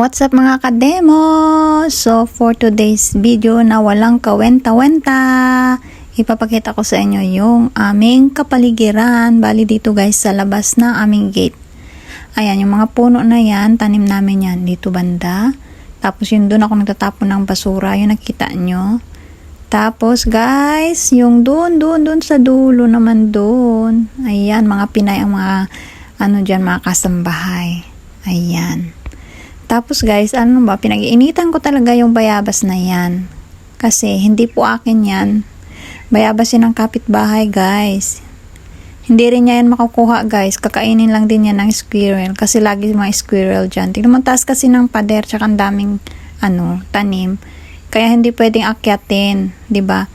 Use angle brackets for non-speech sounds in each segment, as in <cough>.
What's up mga kademo? So for today's video na walang kawenta-wenta, ipapakita ko sa inyo yung aming kapaligiran. Bali dito guys sa labas ng aming gate. Ayan, yung mga puno na yan, tanim namin yan dito banda. Tapos yun doon ako nagtatapon ng basura, yung nakita nyo. Tapos guys, yung doon, doon, doon sa dulo naman doon. Ayan, mga Pinay ang mga, ano dyan, mga kasambahay. Ayan. Tapos guys, ano ba, pinag-iinitan ko talaga yung bayabas na yan. Kasi hindi po akin yan. Bayabas yan ng kapitbahay guys. Hindi rin niya yan makukuha guys. Kakainin lang din yan ng squirrel. Kasi lagi mga squirrel dyan. Tignan mo taas kasi ng pader tsaka ang daming ano, tanim. Kaya hindi pwedeng akyatin, 'di ba?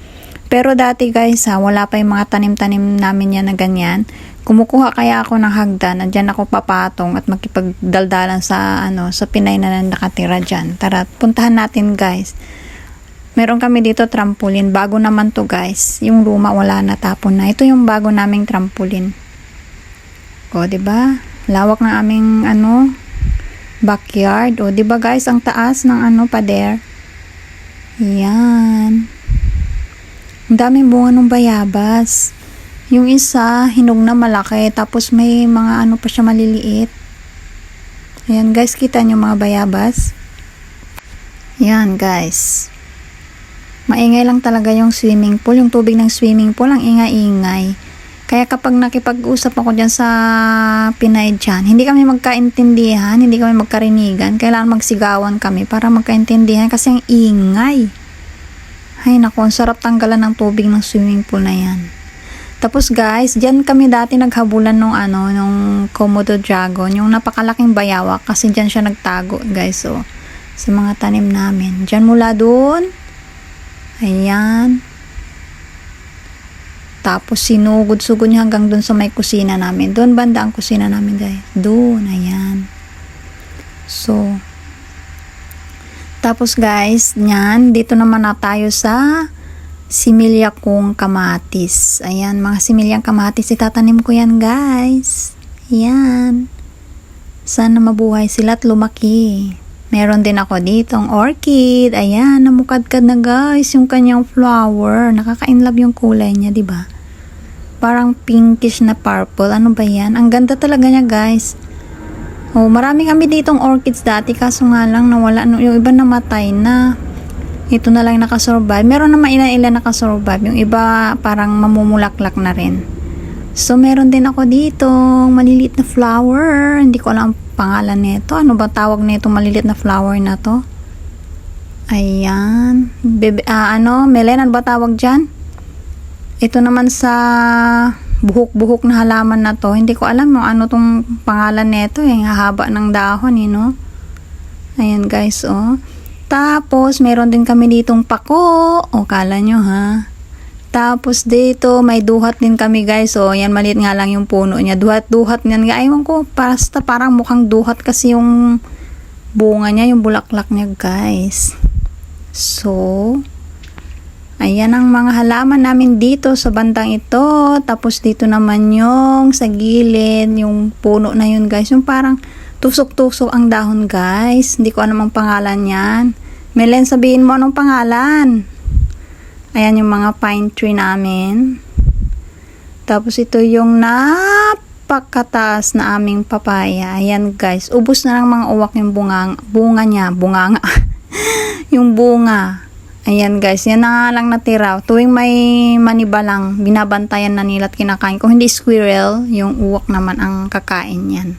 Pero dati guys ha, wala pa yung mga tanim-tanim namin yan na ganyan. Kumukuha kaya ako ng hagdan, andyan ako papatong at makipagdaldalan sa ano sa Pinay na nakatira dyan. Tara, puntahan natin guys. Meron kami dito trampoline. Bago naman to guys. Yung luma wala na tapon na. Ito yung bago naming trampoline. O, ba? Lawak ng aming ano backyard. O, ba guys, ang taas ng ano pader. Yan. Ang daming bunga ng bayabas. Yung isa, hinog na malaki. Tapos may mga ano pa siya maliliit. Ayan guys, kita nyo mga bayabas. Yan guys. Maingay lang talaga yung swimming pool. Yung tubig ng swimming pool, ang ingay-ingay. Kaya kapag nakipag-usap ako dyan sa Pinay dyan, hindi kami magkaintindihan, hindi kami magkarinigan. Kailangan magsigawan kami para magkaintindihan kasi ang ingay. Ay naku, ang sarap tanggalan ng tubig ng swimming pool na yan. Tapos guys, dyan kami dati naghabulan nung ano, nung Komodo Dragon, yung napakalaking bayawak kasi dyan siya nagtago guys, so sa mga tanim namin. Dyan mula doon, ayan, tapos sinugod-sugod niya hanggang doon sa may kusina namin. Doon banda ang kusina namin guys. Doon, ayan. So, tapos guys, nyan, dito naman na tayo sa similya kong kamatis. Ayan, mga similyang kamatis. Itatanim ko yan guys. Ayan. Sana mabuhay sila at lumaki. Meron din ako ditong orchid. Ayan, namukadkad na guys yung kanyang flower. Nakaka-inlove yung kulay niya, di ba? Parang pinkish na purple. Ano ba yan? Ang ganda talaga niya, guys. Oh, marami kami ditong orchids dati kaso nga lang nawala. Yung iba namatay na. Ito na lang nakasurvive. Meron naman ilan-ilan nakasurvive. Yung iba parang mamumulaklak na rin. So, meron din ako dito maliliit na flower. Hindi ko alam ang pangalan nito. Ano ba tawag nito maliliit na flower na to? Ayan. Bebe, ah, ano, Melen, ano ba tawag dyan? Ito naman sa buhok-buhok na halaman na to. Hindi ko alam kung ano tong pangalan nito. Eh, hahaba ng dahon, eh, no? Ayan, guys, oh. Tapos, meron din kami ditong pako. O, kala nyo, ha? Tapos dito, may duhat din kami guys. So, yan maliit nga lang yung puno niya. Duhat-duhat niyan. Aywan ko, basta parang mukhang duhat kasi yung bunga niya, yung bulaklak niya guys. So, ayan ang mga halaman namin dito sa bandang ito. Tapos dito naman yung sa gilid, yung puno na yun guys. Yung parang tusok-tusok ang dahon guys. Hindi ko alam ang pangalan yan. Melen, sabihin mo anong pangalan? Ayan yung mga pine tree namin. Tapos ito yung napakataas na aming papaya. Ayan guys, ubos na lang mga uwak yung bunga, bunga niya. Bunga nga. <laughs> yung bunga. Ayan guys, yan na lang natira. Tuwing may maniba lang, binabantayan na nila at kinakain. Kung hindi squirrel, yung uwak naman ang kakain yan.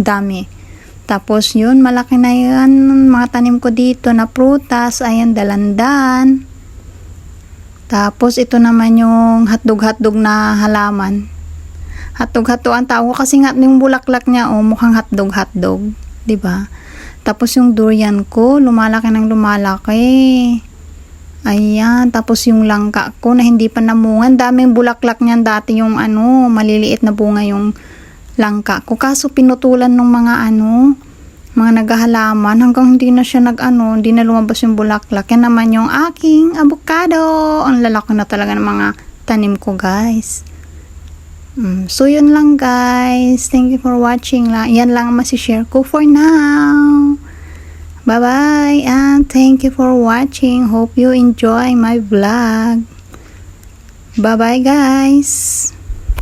Dami. Tapos yun, malaki na yan. Mga tanim ko dito na prutas. Ayan, dalandan. Tapos ito naman yung hatdog-hatdog na halaman. Hatdog-hatdog ang tawag kasi nga yung bulaklak niya oh, mukhang hatdog-hatdog, ba? Tapos yung durian ko, lumalaki ng lumalaki. Ayan, tapos yung langka ko na hindi pa namungan, daming bulaklak niyan dati yung ano, maliliit na bunga yung langka ko. Kaso pinutulan ng mga ano, mga naghahalaman hanggang hindi na siya nag-ano, hindi na lumabas yung bulaklak. Yan naman yung aking avocado. Ang lalaki na talaga ng mga tanim ko, guys. Mm, so, yun lang, guys. Thank you for watching. Lang. Yan lang ang masishare ko for now. Bye-bye and thank you for watching. Hope you enjoy my vlog. Bye-bye guys.